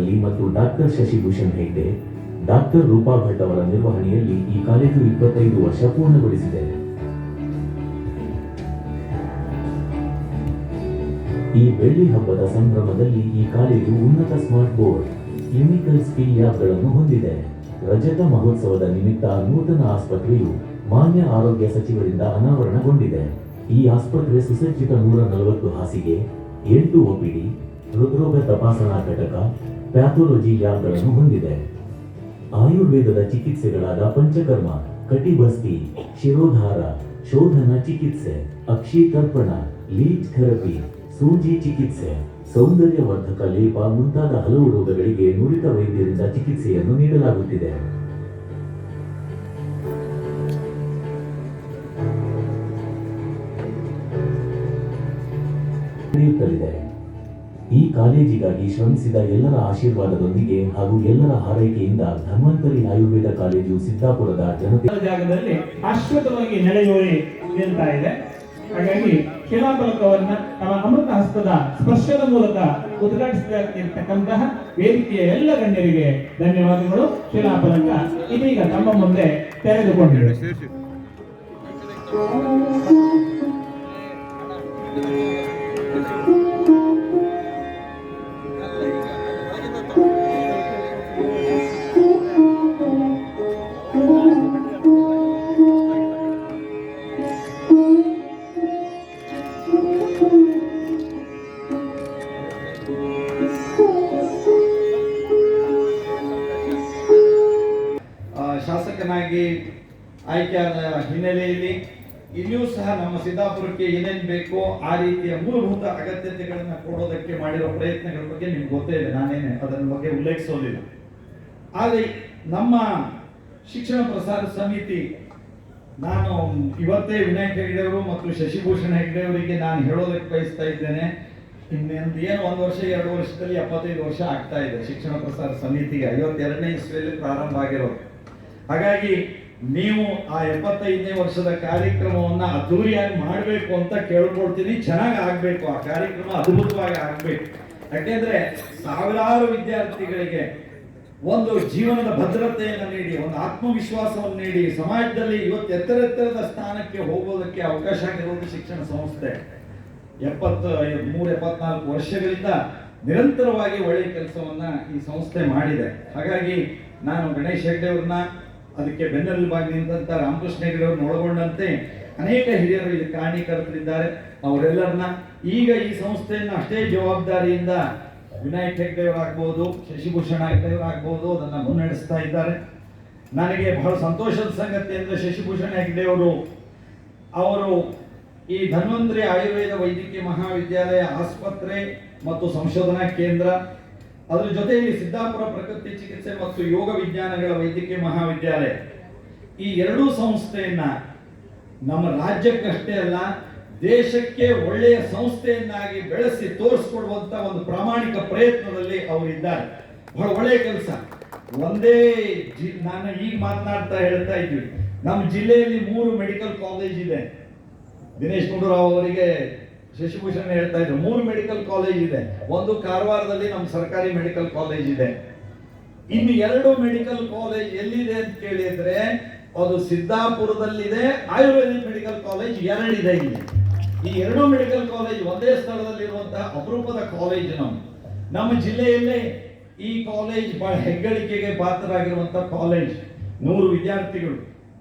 ನೇತೃತ್ವದಲ್ಲಿ ಮತ್ತು doctor Shashibhushan Hegde, doctor Roopa Bhat ಅವರ ನಿರ್ವಹಣೆಯಲ್ಲಿ ಈ ಕಾಲೇಜು ಇಪ್ಪತ್ತೈದು ವರ್ಷ ಪೂರ್ಣಗೊಳಿಸಿದೆ. ಈ ಬೆಳ್ಳಿ ಹಬ್ಬದ ಸಂಭ್ರಮದಲ್ಲಿ ಈ ಕಾಲೇಜು ಉನ್ನತ ಸ್ಮಾರ್ಟ್ ಬೋರ್ಡ್, ಕ್ಲಿನಿಕಲ್ ಸ್ಕಿಲ್ ಲ್ಯಾಬ್ಗಳನ್ನು ಹೊಂದಿದೆ. ರಜತ ಮಹೋತ್ಸವದ ನಿಮಿತ್ತ ನೂತನ ಆಸ್ಪತ್ರೆಯು ಮಾನ್ಯ ಆರೋಗ್ಯ ಸಚಿವರಿಂದ ಅನಾವರಣಗೊಂಡಿದೆ. ಈ ಆಸ್ಪತ್ರೆ ಸುಸಜ್ಜಿತ ನೂರ ನಲವತ್ತು ಹಾಸಿಗೆ, ಎಂಟು ಒಪಿಡಿ ಹೃದ್ರೋಗ ತಪಾಸಣಾ ಘಟಕ ಪ್ಯಾಥೋಲಜಿ ಲ್ಯಾಬ್ಗಳನ್ನು ಹೊಂದಿದೆ. ಆಯುರ್ವೇದದ ಚಿಕಿತ್ಸೆಗಳಾದ ಪಂಚಕರ್ಮ, ಕಟಿಬಸ್ತಿ, ಶಿರೋಧಾರ, ಶೋಧನ ಚಿಕಿತ್ಸೆ ಅಕ್ಷಿತರ್ಪಣ ಲೀಚ್ ಥೆರಪಿ, ಸೂಜಿ ಚಿಕಿತ್ಸೆ, ಸೌಂದರ್ಯವರ್ಧಕ ಲೇಪ ಮುಂತಾದ ಹಲವು ರೋಗಗಳಿಗೆ ನುರಿತ ವೈದ್ಯರಿಂದ ಚಿಕಿತ್ಸೆಯನ್ನು ನೀಡಲಾಗುತ್ತಿದೆ. ಈ ಕಾಲೇಜಿಗಾಗಿ ಶ್ರಮಿಸಿದ ಎಲ್ಲರ ಆಶೀರ್ವಾದದೊಂದಿಗೆ ಹಾಗೂ ಎಲ್ಲರ ಹಾರೈಕೆಯಿಂದ ಧನ್ವಂತರಿ ಆಯುರ್ವೇದ ಕಾಲೇಜು ಸಿದ್ದಾಪುರದ ಜನತೆ ಜಾಗದಲ್ಲಿ ಅಶ್ವತವಾಗಿ ನೆಲೆಯೂರಿ ನಿಲ್ತಾ ಇದೆ. ಹಾಗಾಗಿ ಶಿಲಾಫಲಕವನ್ನ ತಮ್ಮ ಅಮೃತ ಹಸ್ತದ ಸ್ಪರ್ಶದ ಮೂಲಕ ಉದ್ಘಾಟಿಸಿರ್ತಕ್ಕಂತಹ ವೇದಿಕೆಯ ಎಲ್ಲ ಗಣ್ಯರಿಗೆ ಧನ್ಯವಾದಗಳು. ಶಿಲಾಫಲಕ ಇದೀಗ ತಮ್ಮ ಮುಂದೆ ತೆರೆದುಕೊಂಡಿದೆ. ಆ, ಶಾಸಕನಾಗಿ ಆಯ್ಕೆಯಾದ ಹಿನ್ನೆಲೆಯಲ್ಲಿ ಇಲ್ಲಿಯೂ ಸಹ ನಮ್ಮ ಸಿದ್ದಾಪುರಕ್ಕೆ ಏನೇನು ಬೇಕೋ ಆ ರೀತಿಯ ಮೂಲಭೂತ ಅಗತ್ಯತೆಗಳನ್ನು ಕೊಡೋದಕ್ಕೆ ಮಾಡಿರೋ ಪ್ರಯತ್ನಗಳ ಬಗ್ಗೆ ನಿಮ್ಗೆ ಗೊತ್ತೇ ಇದೆ ನಾನೇನೆ ಅದರ ಬಗ್ಗೆ ಉಲ್ಲೇಖಿಸೋದಿಲ್ಲ. ಆದರೆ ನಮ್ಮ ಶಿಕ್ಷಣ ಪ್ರಸಾರ ಸಮಿತಿ, ನಾನು ಇವತ್ತೇ ವಿನಾಯಕ್ ಹೆಗ್ಡೆ ಅವರು ಮತ್ತು ಶಶಿಭೂಷಣ್ ಹೆಗ್ಡೆ ಅವರಿಗೆ ನಾನು ಹೇಳೋದಕ್ಕೆ ಬಯಸ್ತಾ ಇದ್ದೇನೆ. ಇನ್ನೊಂದು ಏನು ಒಂದು ವರ್ಷ, ಎರಡು ವರ್ಷದಲ್ಲಿ ಎಪ್ಪತ್ತೈದು ವರ್ಷ ಆಗ್ತಾ ಇದೆ ಶಿಕ್ಷಣ ಪ್ರಸಾರ ಸಮಿತಿಗೆ. ಐವತ್ತೆರಡನೇ ಇಸ್ವಿಯಲ್ಲಿ ಪ್ರಾರಂಭ ಆಗಿರೋದು. ಹಾಗಾಗಿ ನೀವು ಆ ಎಪ್ಪತ್ತೈದನೇ ವರ್ಷದ ಕಾರ್ಯಕ್ರಮವನ್ನು ಅದ್ದೂರಿಯಾಗಿ ಮಾಡಬೇಕು ಅಂತ ಕೇಳ್ಕೊಳ್ತೀನಿ. ಚೆನ್ನಾಗಿ ಆಗಬೇಕು. ಆ ಕಾರ್ಯಕ್ರಮ ಅದ್ಭುತವಾಗಿ ಆಗಬೇಕು. ಯಾಕೆಂದರೆ ಸಾವಿರಾರು ವಿದ್ಯಾರ್ಥಿಗಳಿಗೆ ಒಂದು ಜೀವನದ ಭದ್ರತೆಯನ್ನು ನೀಡಿ, ಒಂದು ಆತ್ಮವಿಶ್ವಾಸವನ್ನು ನೀಡಿ, ಸಮಾಜದಲ್ಲಿ ಇವತ್ತು ಎತ್ತರ ಎತ್ತರದ ಸ್ಥಾನಕ್ಕೆ ಹೋಗೋದಕ್ಕೆ ಅವಕಾಶ ಆಗಿರುವುದು ಶಿಕ್ಷಣ ಸಂಸ್ಥೆ. ಎಪ್ಪತ್ತ, ಮೂರು ಎಪ್ಪತ್ನಾಲ್ಕು ವರ್ಷಗಳಿಂದ ನಿರಂತರವಾಗಿ ಒಳ್ಳೆಯ ಕೆಲಸವನ್ನ ಈ ಸಂಸ್ಥೆ ಮಾಡಿದೆ. ಹಾಗಾಗಿ ನಾನು ಗಣೇಶ್ ಹೆಗ್ಡೆ ಅವ್ರನ್ನ ಅದಕ್ಕೆ ಬೆನ್ನೆಲುಬಾಗಿ ನಿಂತ ರಾಮಕೃಷ್ಣ ಹೆಗಡೆಯವ್ರನ್ನ ಒಳಗೊಂಡಂತೆ ಅನೇಕ ಹಿರಿಯರು ಇಲ್ಲಿ ಕಾರಣೀಕರ್ತರಿದ್ದಾರೆ ಅವರೆಲ್ಲರನ್ನ ಈಗ ಈ ಸಂಸ್ಥೆಯನ್ನು ಅಷ್ಟೇ ಜವಾಬ್ದಾರಿಯಿಂದ ವಿನಾಯಕ್ ಹೆಗ್ಡೆ ಅವರಾಗ್ಬೋದು, ಶಶಿಭೂಷಣ ಹೆಗ್ಡೆ ಅವರಾಗ್ಬೋದು, ಅದನ್ನ ಮುನ್ನಡೆಸ್ತಾ ಇದ್ದಾರೆ. ನನಗೆ ಬಹಳ ಸಂತೋಷದ ಸಂಗತಿ ಅಂದರೆ ಶಶಿಭೂಷಣ ಹೆಗ್ಡೆ ಅವರು ಅವರು ಈ ಧನ್ವಂತರಿ ಆಯುರ್ವೇದ ವೈದ್ಯಕೀಯ ಮಹಾವಿದ್ಯಾಲಯ ಆಸ್ಪತ್ರೆ ಮತ್ತು ಸಂಶೋಧನಾ ಕೇಂದ್ರ ಅದರ ಜೊತೆಯಲ್ಲಿ ಸಿದ್ದಾಪುರ ಪ್ರಕೃತಿ ಚಿಕಿತ್ಸೆ ಮತ್ತು ಯೋಗ ವಿಜ್ಞಾನಗಳ ವೈದ್ಯಕೀಯ ಮಹಾವಿದ್ಯಾಲಯ. ಈ ಎರಡೂ ಸಂಸ್ಥೆಯನ್ನ ನಮ್ಮ ರಾಜ್ಯಕ್ಕಷ್ಟೇ ಅಲ್ಲ, ದೇಶಕ್ಕೆ ಒಳ್ಳೆಯ ಸಂಸ್ಥೆಯನ್ನಾಗಿ ಬೆಳೆಸಿ ತೋರಿಸ್ಕೊಡುವಂತ ಒಂದು ಪ್ರಾಮಾಣಿಕ ಪ್ರಯತ್ನದಲ್ಲಿ ಅವರಿದ್ದಾರೆ ಬಹಳ ಒಳ್ಳೆಯ ಕೆಲಸ. ಒಂದೇ ಜಿ, ನಾನು ಈಗ ಮಾತನಾಡ್ತಾ ಹೇಳ್ತಾ ಇದ್ವಿ ನಮ್ಮ ಜಿಲ್ಲೆಯಲ್ಲಿ ಮೂರು ಮೆಡಿಕಲ್ ಕಾಲೇಜ್ ಇದೆ. ದಿನೇಶ್ ಗುಂಡೂರಾವ್ ಅವರಿಗೆ ಶಶಿಭೂಷಣ್ ಹೇಳ್ತಾ ಇದ್ರು, ಮೂರು ಮೆಡಿಕಲ್ ಕಾಲೇಜ್ ಇದೆ. ಒಂದು ಕಾರವಾರದಲ್ಲಿ ನಮ್ಮ ಸರ್ಕಾರಿ ಮೆಡಿಕಲ್ ಕಾಲೇಜ್ ಇದೆ. ಇನ್ನು ಎರಡು ಮೆಡಿಕಲ್ ಕಾಲೇಜ್ ಎಲ್ಲಿದೆ ಅಂತ ಕೇಳಿದ್ರೆ ಅದು ಸಿದ್ದಾಪುರದಲ್ಲಿದೆ, ಆಯುರ್ವೇದಿಕ್ ಮೆಡಿಕಲ್ ಕಾಲೇಜ್ ಎರಡಿದೆ ಇಲ್ಲಿ. ಈ ಎರಡು ಮೆಡಿಕಲ್ ಕಾಲೇಜ್ ಒಂದೇ ಸ್ಥಳದಲ್ಲಿರುವಂತಹ ಅಪರೂಪದ ಕಾಲೇಜ್ ನಮ್ಮ ನಮ್ಮ ಜಿಲ್ಲೆಯಲ್ಲೇ ಈ ಕಾಲೇಜ್ ಬಹಳ ಹೆಗ್ಗಳಿಕೆಗೆ ಪಾತ್ರರಾಗಿರುವಂತಹ ಕಾಲೇಜ್ ನೂರು ವಿದ್ಯಾರ್ಥಿಗಳು.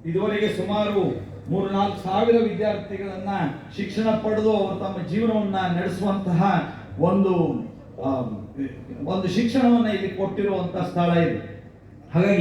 ಇದುವರೆಗೆ ಸುಮಾರು ಮೂರು ನಾಲ್ಕು ಸಾವಿರ ವಿದ್ಯಾರ್ಥಿಗಳನ್ನ ಶಿಕ್ಷಣ ಪಡೆದು ಅವರು ತಮ್ಮ ಜೀವನವನ್ನ ನಡೆಸುವಂತಹ ಒಂದು ಒಂದು ಶಿಕ್ಷಣವನ್ನ ಇಲ್ಲಿ ಕೊಟ್ಟಿರುವಂತಹ ಸ್ಥಳ ಇದು. ಹಾಗಾಗಿ